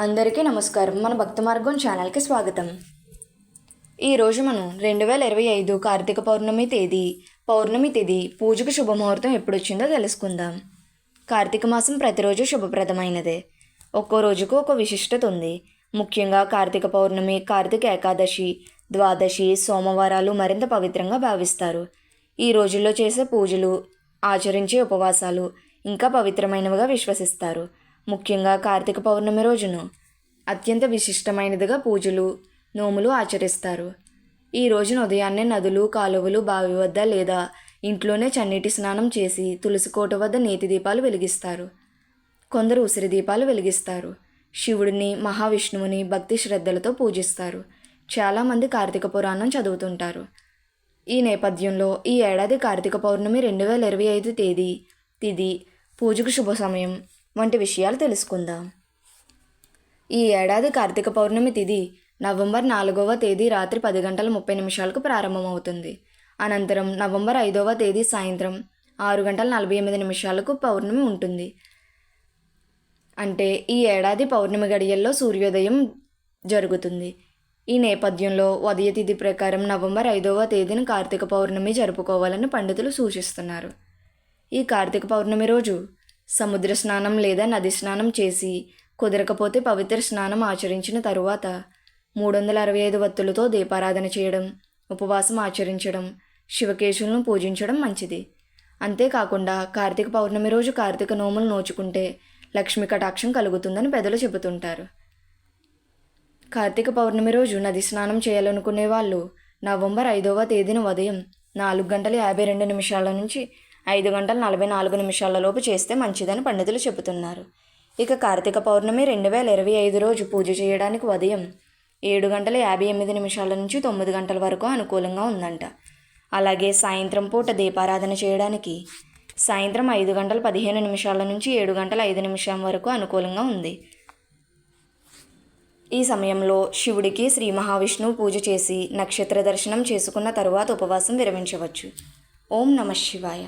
అందరికీ నమస్కారం. మన భక్త మార్గం ఛానల్కి స్వాగతం. ఈరోజు మనం రెండు వేల ఇరవై ఐదు కార్తీక పౌర్ణమి తేదీ పౌర్ణమి తేదీ పూజకు శుభముహూర్తం ఎప్పుడు వచ్చిందో తెలుసుకుందాం. కార్తీక మాసం ప్రతిరోజు శుభప్రదమైనదే. ఒక్కో రోజుకు ఒక విశిష్టత ఉంది. ముఖ్యంగా కార్తీక పౌర్ణమి కార్తీక ఏకాదశి ద్వాదశి సోమవారాలు మరింత పవిత్రంగా భావిస్తారు. ఈ రోజుల్లో చేసే పూజలు ఆచరించే ఉపవాసాలు ఇంకా పవిత్రమైనవిగా విశ్వసిస్తారు. ముఖ్యంగా కార్తీక పౌర్ణమి రోజును. అత్యంత విశిష్టమైనదిగా పూజలు నోములు ఆచరిస్తారు. ఈ రోజున ఉదయాన్నే నదులు కాలువలు బావి వద్ద లేదా ఇంట్లోనే చన్నీటి స్నానం చేసి తులసి కోట వద్ద నేతి దీపాలు వెలిగిస్తారు. కొందరు ఉసిరి దీపాలు వెలిగిస్తారు. శివుడిని మహావిష్ణువుని భక్తి శ్రద్ధలతో పూజిస్తారు. చాలామంది కార్తీక పురాణం చదువుతుంటారు. ఈ నేపథ్యంలో ఈ ఏడాది కార్తీక పౌర్ణమి రెండు వేల ఇరవై ఐదు తేదీ తిది పూజకు శుభ సమయం. వంటి విషయాలు తెలుసుకుందాం. ఈ ఏడాది కార్తీక పౌర్ణమి తిథి నవంబర్ నాలుగవ తేదీ రాత్రి పది గంటల ముప్పై నిమిషాలకు ప్రారంభమవుతుంది. అనంతరం నవంబర్ ఐదవ తేదీ సాయంత్రం ఆరు గంటల నలభై ఎనిమిది నిమిషాలకు పౌర్ణమి ఉంటుంది. అంటే ఈ ఏడాది పౌర్ణమి గడియల్లో సూర్యోదయం జరుగుతుంది. ఈ నేపథ్యంలో ఉదయ తిథి ప్రకారం నవంబర్ ఐదవ తేదీన కార్తీక పౌర్ణమి జరుపుకోవాలని పండితులు సూచిస్తున్నారు. ఈ కార్తీక పౌర్ణమి రోజు సముద్ర స్నానం లేదా నది స్నానం చేసి కుదరకపోతే పవిత్ర స్నానం ఆచరించిన తరువాత మూడు వందల అరవై ఐదు వత్తులతో దీపారాధన చేయడం ఉపవాసం ఆచరించడం శివకేశులను పూజించడం మంచిది. అంతేకాకుండా కార్తీక పౌర్ణమి రోజు కార్తీక నోములు నోచుకుంటే లక్ష్మీ కటాక్షం కలుగుతుందని పెద్దలు చెబుతుంటారు. కార్తీక పౌర్ణమి రోజు నది స్నానం చేయాలనుకునే వాళ్ళు నవంబర్ ఐదవ తేదీన ఉదయం నాలుగు గంటల యాభై రెండు నిమిషాల నుంచి ఐదు గంటల నలభై నాలుగు నిమిషాల లోపు చేస్తే మంచిదని పండితులు చెబుతున్నారు. ఇక కార్తీక పౌర్ణమి రెండు వేల ఇరవై ఐదు రోజు పూజ చేయడానికి ఉదయం ఏడు గంటల యాభై ఎనిమిది నిమిషాల నుంచి తొమ్మిది గంటల వరకు అనుకూలంగా ఉందంట. అలాగే సాయంత్రం పూట దీపారాధన చేయడానికి సాయంత్రం ఐదు గంటల పదిహేను నిమిషాల నుంచి ఏడు గంటల ఐదు నిమిషం వరకు అనుకూలంగా ఉంది. ఈ సమయంలో శివుడికి శ్రీ మహావిష్ణువు పూజ చేసి నక్షత్ర దర్శనం చేసుకున్న తరువాత ఉపవాసం విరమించవచ్చు. ఓం నమ శివాయ.